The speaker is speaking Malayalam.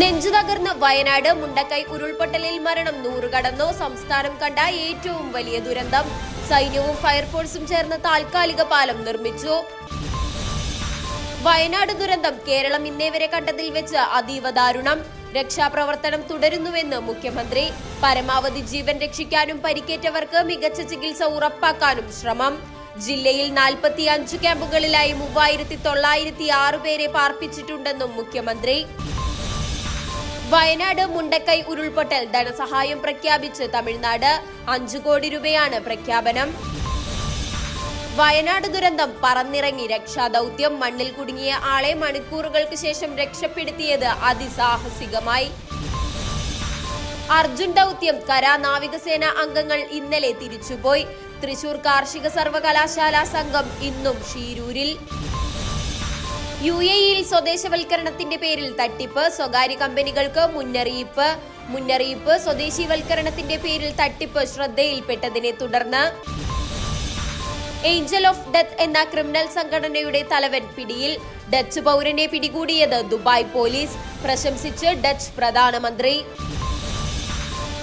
നെഞ്ചു തകർന്ന വയനാട് മുണ്ടക്കൈ ഉരുൾപൊട്ടലിൽ മരണം. നൂറ് കടന്നു സംസ്ഥാനം കണ്ട ഏറ്റവും വലിയ ദുരന്തം. സൈന്യവും ഫയർഫോഴ്സും ചേർന്ന് താൽക്കാലിക പാലം നിർമ്മിച്ചു. വയനാട് ദുരന്തം കേരളം ഇന്നേവരെ കണ്ടതിൽ വെച്ച് അതീവ ദാരുണം. രക്ഷാപ്രവർത്തനം തുടരുന്നുവെന്ന് മുഖ്യമന്ത്രി. പരമാവധി ജീവൻ രക്ഷിക്കാനും പരിക്കേറ്റവർക്ക് മികച്ച ചികിത്സ ഉറപ്പാക്കാനും ശ്രമം. ജില്ലയിൽ നാൽപ്പത്തി അഞ്ച് ക്യാമ്പുകളിലായി മൂവായിരത്തി തൊള്ളായിരത്തി ആറ് പേരെ പാർപ്പിച്ചിട്ടുണ്ടെന്നും മുഖ്യമന്ത്രി. വയനാട് മുണ്ടക്കൈ ഉരുൾപൊട്ടൽ ധനസഹായം പ്രഖ്യാപിച്ച് തമിഴ്നാട് അഞ്ചു കോടി രൂപയാണ് പ്രഖ്യാപനം. വയനാട് ദുരന്തം പറന്നിറങ്ങി. രക്ഷാദൗത്യം മണ്ണിൽ കുടുങ്ങിയ ആളെ മണിക്കൂറുകൾക്ക് ശേഷം രക്ഷപ്പെടുത്തിയത് അതിസാഹസികമായി. അർജുൻ ദൗത്യം കര നാവികസേന അംഗങ്ങൾ ഇന്നലെ തിരിച്ചുപോയി. തൃശൂർ കാർഷിക സർവകലാശാല സംഘം ഇന്നും ഷീരൂരിൽ. യു എ ഇയിൽ സ്വദേശവൽക്കരണത്തിന്റെ പേരിൽ തട്ടിപ്പ് സ്വകാര്യ കമ്പനികൾക്ക് മുന്നറിയിപ്പ് മുന്നറിയിപ്പ് സ്വദേശിവൽക്കരണത്തിന്റെ പേരിൽ തട്ടിപ്പ് ശ്രദ്ധയിൽപ്പെട്ടതിനെ തുടർന്ന് ഏഞ്ചൽ ഓഫ് ഡെത്ത് എന്ന ക്രിമിനൽ സംഘടനയുടെ തലവൻ പിടിയിൽ ഡച്ച് പൗരനെ പിടികൂടിയത് ദുബായ് പോലീസ്. പ്രശംസിച്ച് ഡച്ച് പ്രധാനമന്ത്രി.